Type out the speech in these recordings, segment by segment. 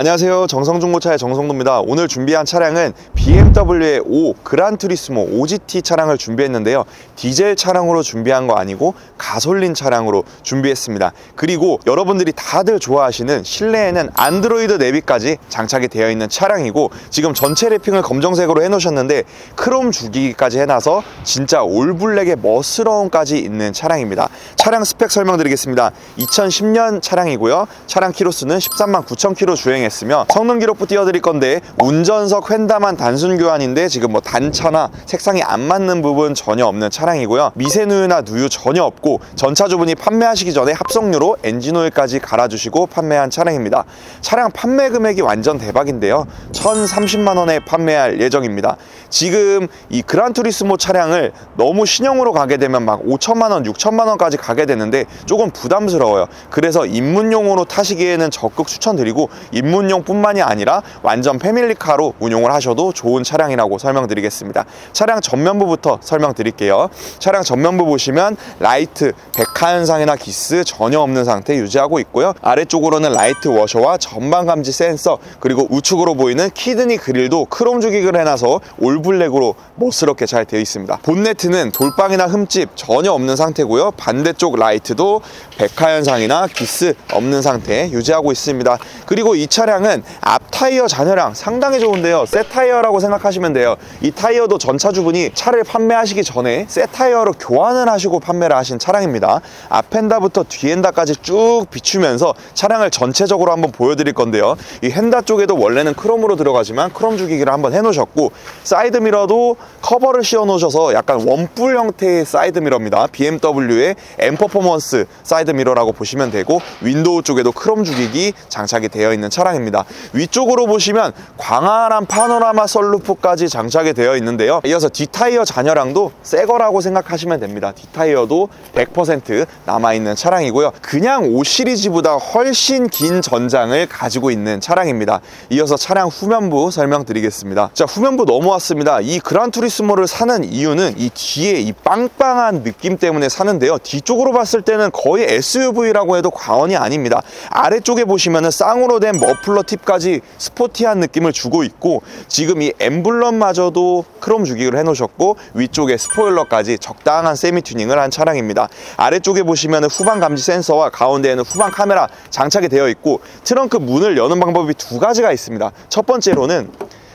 안녕하세요. 정성중고차의 정성도입니다. 오늘 준비한 차량은 BMW의 5 그란투리스모 OGT 차량을 준비했는데요. 디젤 차량으로 준비한 거 아니고 가솔린 차량으로 준비했습니다. 그리고 여러분들이 다들 좋아하시는 실내에는 안드로이드 내비까지 장착이 되어 있는 차량이고 지금 전체 래핑을 검정색으로 해놓으셨는데 크롬 주기까지 해놔서 진짜 올블랙의 멋스러움까지 있는 차량입니다. 차량 스펙 설명드리겠습니다. 2010년 차량이고요. 차량 키로수는 13만 9천 킬로 주행했 으며 성능 기록부 띄워드릴 건데 운전석 휀다만 단순 교환인데 지금 뭐 단차나 색상이 안 맞는 부분 전혀 없는 차량이고요. 미세누유나 누유 전혀 없고 전차주분이 판매하시기 전에 합성유로 엔진오일까지 갈아주시고 판매한 차량입니다. 차량 판매 금액이 완전 대박인데요. 1030만 원에 판매할 예정입니다. 지금 이 그란투리스모 차량을 너무 신형으로 가게 되면 막 5천만 원, 6천만 원까지 가게 되는데 조금 부담스러워요. 그래서 입문용으로 타시기에는 적극 추천드리고 입문 용뿐만이 아니라 완전 패밀리카로 운용을 하셔도 좋은 차량이라고 설명드리겠습니다. 차량 전면부부터 설명드릴게요. 차량 전면부 보시면 라이트, 백화 현상이나 기스 전혀 없는 상태 유지하고 있고요. 아래쪽으로는 라이트 워셔와 전방 감지 센서 그리고 우측으로 보이는 키드니 그릴도 크롬 주기를 해놔서 올블랙으로 멋스럽게 잘 되어 있습니다. 본네트는 돌방이나 흠집 전혀 없는 상태고요. 반대쪽 라이트도 백화 현상이나 기스 없는 상태 유지하고 있습니다. 그리고 이 차량은 앞 타이어 잔여량 상당히 좋은데요. 새 타이어라고 생각하시면 돼요. 이 타이어도 전차주분이 차를 판매하시기 전에 새 타이어로 교환을 하시고 판매를 하신 차량입니다. 앞엔다부터 뒤엔다까지 쭉 비추면서 차량을 전체적으로 한번 보여드릴 건데요. 이 헨다 쪽에도 원래는 크롬으로 들어가지만 크롬 주기기를 한번 해놓으셨고 사이드 미러도 커버를 씌워 놓으셔서 약간 원뿔 형태의 사이드 미러입니다. BMW의 M 퍼포먼스 사이드 미러라고 보시면 되고 윈도우 쪽에도 크롬 주기기 장착이 되어 있는 차량입니다. 위쪽으로 보시면 광활한 파노라마 썰루프까지 장착이 되어 있는데요. 이어서 뒷타이어 잔여량도 새 거라고 생각하시면 됩니다. 뒷타이어도 100% 남아있는 차량이고요. 그냥 5 시리즈보다 훨씬 긴 전장을 가지고 있는 차량입니다. 이어서 차량 후면부 설명드리겠습니다. 자, 후면부 넘어왔습니다. 이 그란투리스모를 사는 이유는 이 뒤에 이 빵빵한 느낌 때문에 사는데요. 뒤쪽으로 봤을 때는 거의 SUV라고 해도 과언이 아닙니다. 아래쪽에 보시면은 쌍으로 된 머플러 팁까지 스포티한 느낌을 주고 있고 지금 이 엠블럼마저도 크롬 주기를 해놓으셨고 위쪽에 스포일러까지 적당한 세미 튜닝을 한 차량입니다. 아래쪽 에 보시면은 후방 감지 센서와 가운데에는 후방 카메라 장착이 되어 있고 트렁크 문을 여는 방법이 두 가지가 있습니다. 첫 번째로는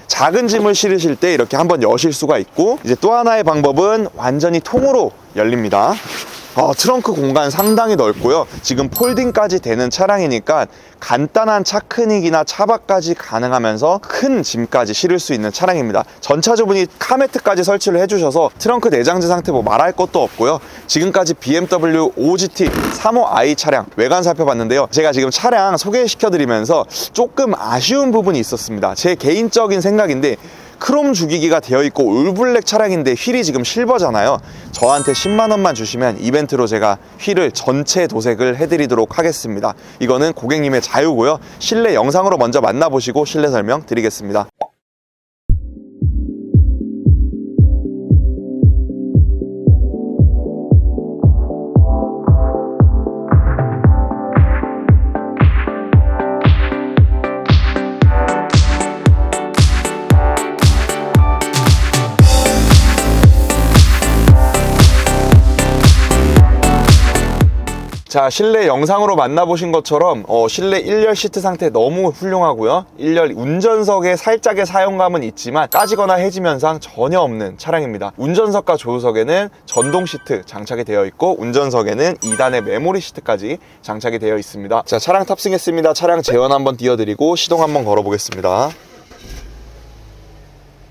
작은 짐을 실으실 때 이렇게 한번 여실 수가 있고 이제 또 하나의 방법은 완전히 통으로 열립니다. 어, 트렁크 공간 상당히 넓고요. 지금 폴딩까지 되는 차량이니까 간단한 차크닉이나 차박까지 가능하면서 큰 짐까지 실을 수 있는 차량입니다. 전차주분이 카메트까지 설치를 해주셔서 트렁크 내장재 상태 뭐 말할 것도 없고요. 지금까지 BMW 5GT 35i 차량 외관 살펴봤는데요. 제가 지금 차량 소개시켜드리면서 조금 아쉬운 부분이 있었습니다. 제 개인적인 생각인데 크롬 주기기가 되어 있고 올블랙 차량인데 휠이 지금 실버잖아요. 저한테 10만 원만 주시면 이벤트로 제가 휠을 전체 도색을 해드리도록 하겠습니다. 이거는 고객님의 자유고요. 실내 영상으로 먼저 만나보시고 실내 설명 드리겠습니다. 자 실내 영상으로 만나보신 것처럼 어, 실내 1열 시트 상태 너무 훌륭하고요. 1열 운전석에 살짝의 사용감은 있지만 까지거나 해짐 현상 전혀 없는 차량입니다. 운전석과 조수석에는 전동 시트 장착이 되어 있고 운전석에는 2단의 메모리 시트까지 장착이 되어 있습니다. 자 차량 탑승했습니다. 차량 재원 한번 띄워드리고 시동 한번 걸어보겠습니다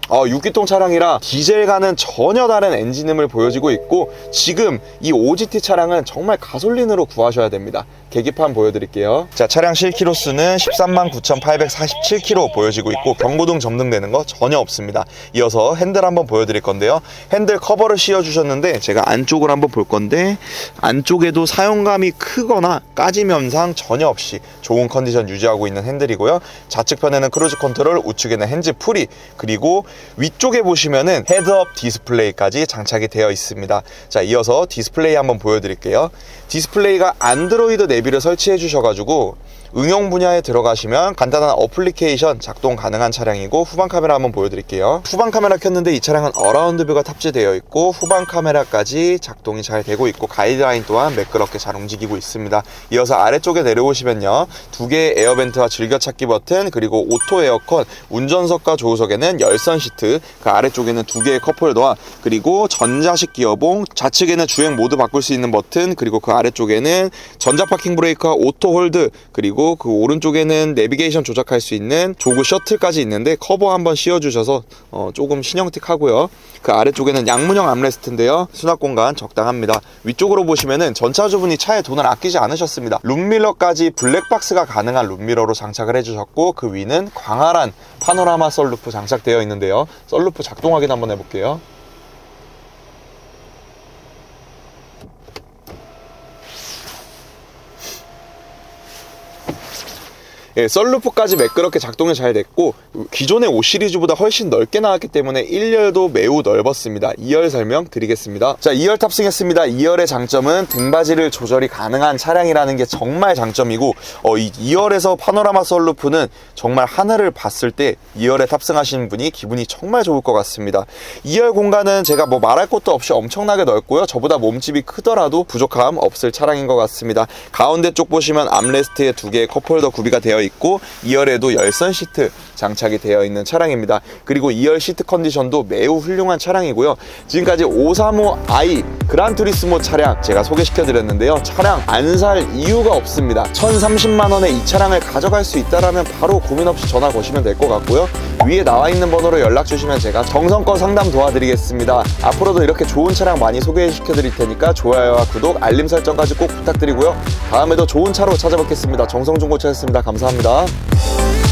어, 6기통 차량이라 디젤과는 전혀 다른 엔진음을 보여지고 있고 지금 이 OGT 차량은 정말 가솔린으로 구하셔야 됩니다. 계기판 보여드릴게요. 자, 차량 실키로 수는 13만 9,847km 보여지고 있고 경고등 점등되는 거 전혀 없습니다. 이어서 핸들 한번 보여드릴 건데요. 핸들 커버를 씌워주셨는데 제가 안쪽을 한번 볼 건데 안쪽에도 사용감이 크거나 까짐 현상 전혀 없이 좋은 컨디션 유지하고 있는 핸들이고요. 좌측편에는 크루즈 컨트롤, 우측에는 핸즈 프리 그리고 위쪽에 보시면은 헤드업 디스플레이까지 장착이 되어 있습니다. 자, 이어서 디스플레이 한번 보여드릴게요. 디스플레이가 안드로이드 내비를 설치해 주셔가지고 응용 분야에 들어가시면 간단한 어플리케이션 작동 가능한 차량이고 후방 카메라 한번 보여드릴게요. 후방 카메라 켰는데 이 차량은 어라운드 뷰가 탑재되어 있고 후방 카메라까지 작동이 잘 되고 있고 가이드라인 또한 매끄럽게 잘 움직이고 있습니다. 이어서 아래쪽에 내려오시면요. 두 개의 에어벤트와 즐겨찾기 버튼 그리고 오토 에어컨 운전석과 조수석에는 열선 시트 그 아래쪽에는 두 개의 컵홀더와 그리고 전자식 기어봉 좌측에는 주행 모드 바꿀 수 있는 버튼 그리고 그 아래쪽에는 전자 파킹 브레이크와 오토 홀드 그리고 그 오른쪽에는 내비게이션 조작할 수 있는 조그 셔틀까지 있는데 커버 한번 씌워주셔서 어, 조금 신형틱하고요. 그 아래쪽에는 양문형 암레스트인데요. 수납 공간 적당합니다. 위쪽으로 보시면은 전차주분이 차에 돈을 아끼지 않으셨습니다. 룸밀러까지 블랙박스가 가능한 룸밀러로 장착을 해주셨고 그 위는 광활한 파노라마 썰루프 장착되어 있는데요. 썰루프 작동 확인 한번 해볼게요 예, 썰루프까지 매끄럽게 작동이 잘 됐고 기존의 5 시리즈보다 훨씬 넓게 나왔기 때문에 1열도 매우 넓었습니다. 2열 설명 드리겠습니다. 자, 2열 탑승했습니다. 2열의 장점은 등받이를 조절이 가능한 차량이라는 게 정말 장점이고 어, 이 2열에서 파노라마 썰루프는 정말 하늘을 봤을 때 2열에 탑승하시는 분이 기분이 정말 좋을 것 같습니다. 2열 공간은 제가 뭐 말할 것도 없이 엄청나게 넓고요. 저보다 몸집이 크더라도 부족함 없을 차량인 것 같습니다. 가운데 쪽 보시면 암레스트에 두 개의 컵홀더 구비가 되어 있고 2열에도 열선 시트 장착이 되어 있는 차량입니다. 그리고 2열 시트 컨디션도 매우 훌륭한 차량이고요. 지금까지 535i 그란투리스모 차량 제가 소개시켜 드렸는데요. 차량 안 살 이유가 없습니다. 1,030만 원에 이 차량을 가져갈 수 있다라면 바로 고민 없이 전화 거시면 될 것 같고요. 위에 나와 있는 번호로 연락 주시면 제가 정성껏 상담 도와드리겠습니다. 앞으로도 이렇게 좋은 차량 많이 소개시켜 드릴 테니까 좋아요와 구독, 알림 설정까지 꼭 부탁드리고요. 다음에도 좋은 차로 찾아뵙겠습니다. 정성중고차였습니다. 감사합니다.